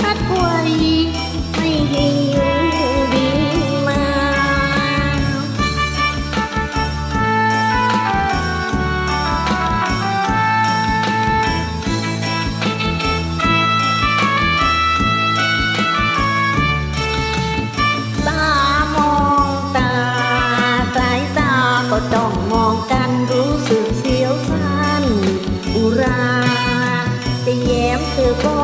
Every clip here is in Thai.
คัดไว้ไม่หยุงบินมา ตามองตาสาตาก็ต้องมองกันรู้สึกเสียวฟันรา แต่แย้มเธอก็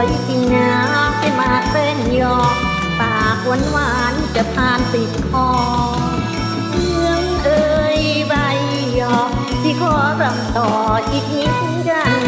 วยกินนาำให้มาเต้นหยอกปากหวานหวานจะพานติดคอเมืองเอ่ยใบหยอกที่ขอรำต่ออีกนิดกัน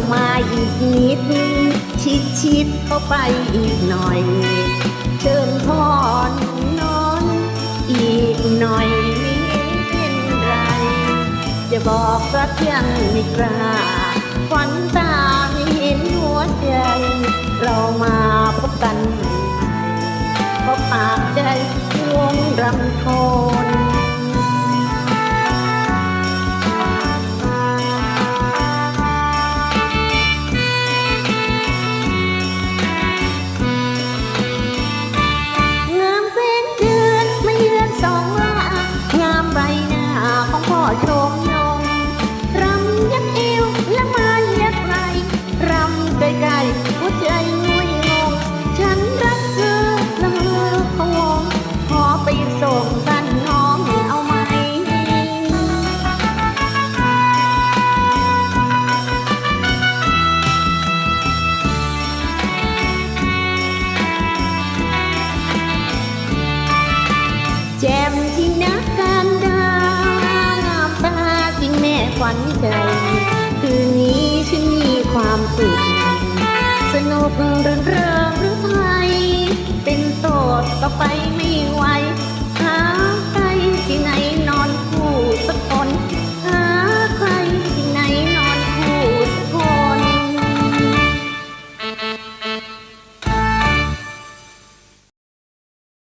ามาอีกนิด ชิดชิดเข้าไปอีกหน่อย เชิญพรนอนอีกหน่อยเป็นไร จะบอกรักยังไม่กล้าควันตาไม่เห็นหัวใจ เรามาพบกันพบปากใจวงรำโท ที่นักการดางามตาจริงแม่ขวัญใจ คืนนี้ฉันมีความสุข สนุกรื่นเร